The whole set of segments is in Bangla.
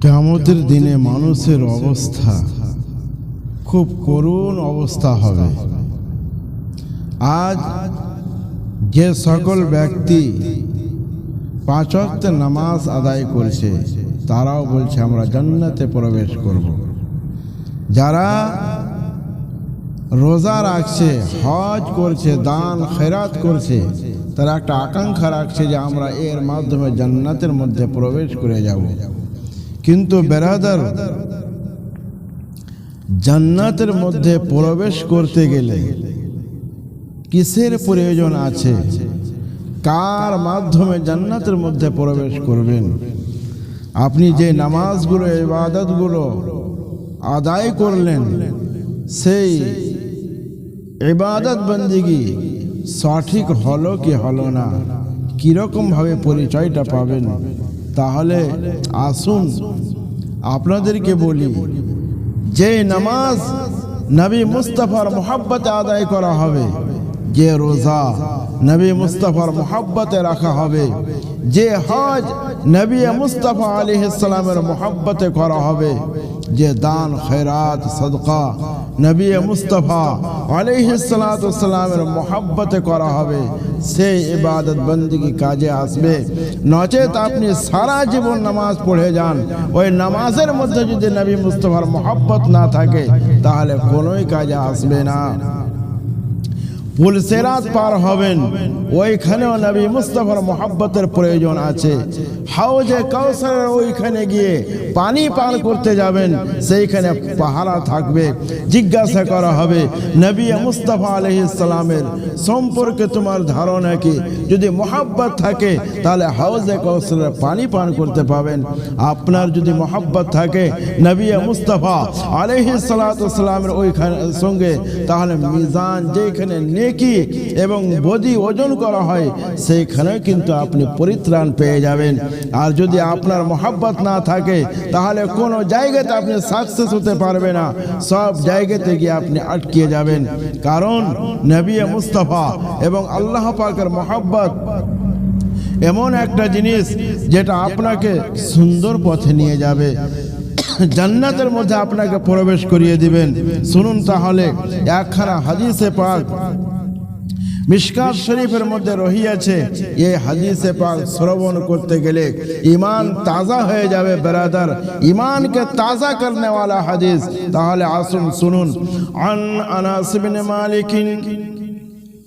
কেমতের দিনে মানুষের অবস্থা খুব করুণ অবস্থা হবে। আজ যে সকল ব্যক্তি পাঁচ নামাজ আদায় করছে, তারাও বলছে, আমরা জান্নাতে প্রবেশ করব। যারা রোজা রাখছে, হজ করছে, দান, খেরাত করছে, তারা একটা আকাঙ্ক্ষা রাখছে যে আমরা এর মাধ্যমে জান্নাতের মধ্যে প্রবেশ করে যাব। কিন্তু বেরাদার জান্নাতের মধ্যে প্রবেশ করতে গেলে কিসের প্রয়োজন আছে? কার মাধ্যমে জান্নাতের মধ্যে প্রবেশ করবেন? আপনি যে নামাজগুলো, ইবাদতগুলো আদায় করলেন, সেই ইবাদত বন্দিগি সঠিক হলো কি হলো না? কীরকমভাবে পরিচয়টা পাবেন? তাহলে আসুন আপনাদেরকে বলি, যে নামাজ নবী মুস্তফার মোহাব্বতে আদায় করা হবে, যে রোজা নবী মুস্তফার মোহাব্বতে রাখা হবে, যে হজ নবী মুস্তফা আলী ইসলামের মোহাব্বতে করা হবে, যে দান খেরাত সদকা নবী মুস্তফা আলিহিসালামের মোহাব্বতে করা হবে। সেই ইবাদত বন্দী কাজে আসবে। নচেত আপনি সারা জীবন নামাজ পড়ে যান। ওই নামাজের মধ্যে যদি নবী মুস্তফার মোহাব্বত না থাকে, তাহলে কোনোই কাজে আসবে না। পুলসেরাত পার হবেন। ওইখানেও নবী মুস্তফার মোহাব্বতের প্রয়োজন আছে। হাউজে কাউসারের ওইখানে গিয়ে পানি পান করতে যাবেন, সেইখানে পাহারা থাকবে। জিজ্ঞাসা করা হবে, নবী মুস্তফা আলহিসামের সম্পর্কে তোমার ধারণা কি? যদি মোহাব্বত থাকে, তাহলে হাউজে কাউসারের পানি পান করতে পাবেন। আপনার যদি মোহাব্বত থাকে, নবী মুস্তফা আলহিসালামের ওইখানে সঙ্গে, তাহলে মিজান যেখানে নেকি এবং বদি ওজন করা হয় সেইখানে কিন্তু আপনি পরিত্রাণ পেয়ে যাবেন। আর যদি আপনার মোহাব্বত না থাকে, তাহলে কোনো জায়গাতে আপনি সাকসেস হতে পারবে না। সব জায়গাতে গিয়ে আপনি আটকিয়ে যাবেন। কারণ নবী মুস্তফা এবং আল্লাহ পাকের মোহাব্বত এমন একটা জিনিস যেটা আপনাকে সুন্দর পথে নিয়ে যাবে। জান্নাতের মধ্যে আপনাকে প্রবেশ করিয়ে দিবেন। শুনুন তাহলে, একখানা হাদিসে পাক মিসকাত শরীফের মধ্যে রহিয়াছে, এ হাদিসে পাক শ্রবণ করতে গেলে ইমান তাজা হয়ে যাবে বেরাদার। ইমানকে তাজা করনে হাদিস। তাহলে আসুন, শুনুন। আন আনাস মালিকিন,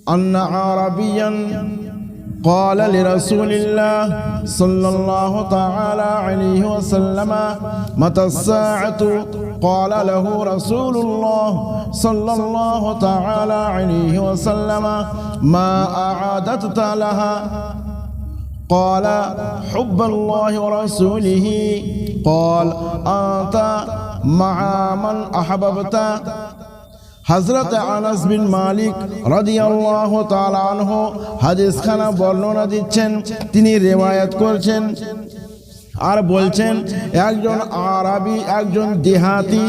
আন্না আরাবিয়ান قال لرسول الله صلى الله تعالى عليه وسلم متى الساعة؟ قال له رسول الله صلى الله تعالى عليه وسلم ما أعادت لها؟ قال حب الله ورسوله. قال أنت مع من أحببت؟ হজরত আনাস বিন মালিক রদিয়াল্লাহ হাদিস খানা বর্ণনা দিচ্ছেন তিনি রেওয়ায়াত করছেন। আর বলছেন, একজন আরবি, একজন দেহাতি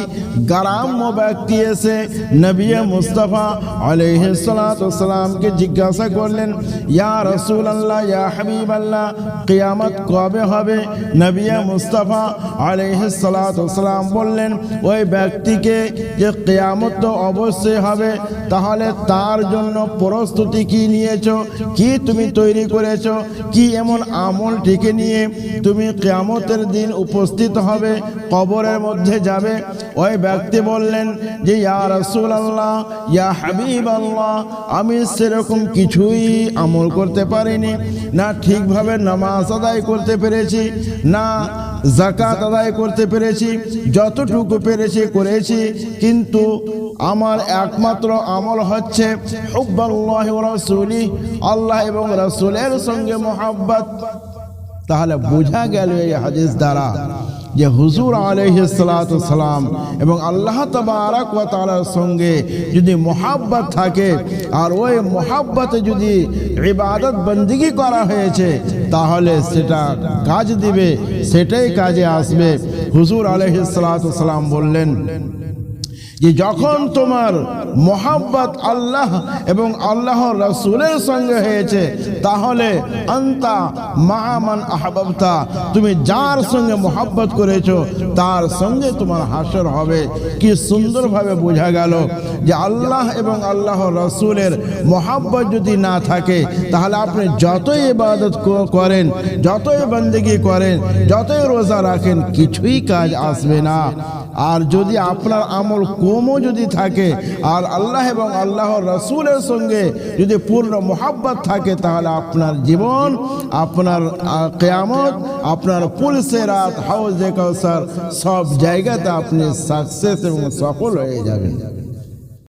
গ্রাম্য ব্যক্তি এসে নবী মুস্তফা আলহিসামকে জিজ্ঞাসা করলেন, ইয়া রসুল আল্লাহ ইয়া হাবিব আল্লাহ কেয়ামত কবে হবে? নবী মুস্তফা আলহিসাম বললেন, ওই ব্যক্তিকে যে কিয়ামত তো অবশ্যই হবে, তাহলে তার জন্য প্রস্তুতি কি নিয়েছ? কি তুমি তৈরি করেছ? কি এমন আমল টিকে নিয়ে তুমি কিয়ামতের দিন উপস্থিত হবে, কবরের মধ্যে যাবে। ওই ব্যক্তি বললেন যে, ইয়া রসুল আল্লাহ ইয়া হাবিব আল্লাহ আমি সেরকম কিছুই আমল করতে পারিনি। না ঠিকভাবে নামাজ আদায় করতে পেরেছি, না জাকাত আদায় করতে পেরেছি, যতটুকু পেরেছি করেছি, কিন্তু আমার একমাত্র আমল হচ্ছে হুব্বাল্লাহি রাসূলি, আল্লাহ এবং রাসূলের সঙ্গে মোহাব্বত। তাহলে বোঝা গেল এই হাদিস দ্বারা যে হুজুর আলহিসাম এবং আল্লাহ তাআলার সঙ্গে যদি মোহাব্বত থাকে আর ওই মোহাব্বতে যদি ইবাদত বন্দিগি করা হয়েছে, তাহলে সেটা কাজ দিবে, সেটাই কাজে আসবে। হুজুর আলহিসাম বললেন যে যখন তোমার মোহাব্বত আল্লাহ এবং আল্লাহ রসুলের সঙ্গে হয়েছে, তাহলে আন্তা মাহামান আহবাবতা, তুমি যার সঙ্গে মোহাব্বত করেছ, তার সঙ্গে তোমার হাসর হবে। কি সুন্দরভাবে বোঝা গেল। যে আল্লাহ এবং আল্লাহ রসুলের মোহাব্বত যদি না থাকে, তাহলে আপনি যতই ইবাদত করেন, যতই বন্দেগি করেন, যতই রোজা রাখেন, কিছুই কাজ আসবে না। আর যদি আপনার আমল কমও যদি থাকে, আর আল্লাহ এবং আল্লাহ রসুলের সঙ্গে যদি পূর্ণ মোহাব্বত থাকে, তাহলে আপনার জীবন, আপনার কেয়ামত, আপনার পুলিশে রাত, হাউজে কাউসার, সব জায়গাতে আপনি সাকসেস এবং সফল হয়ে যাবেন।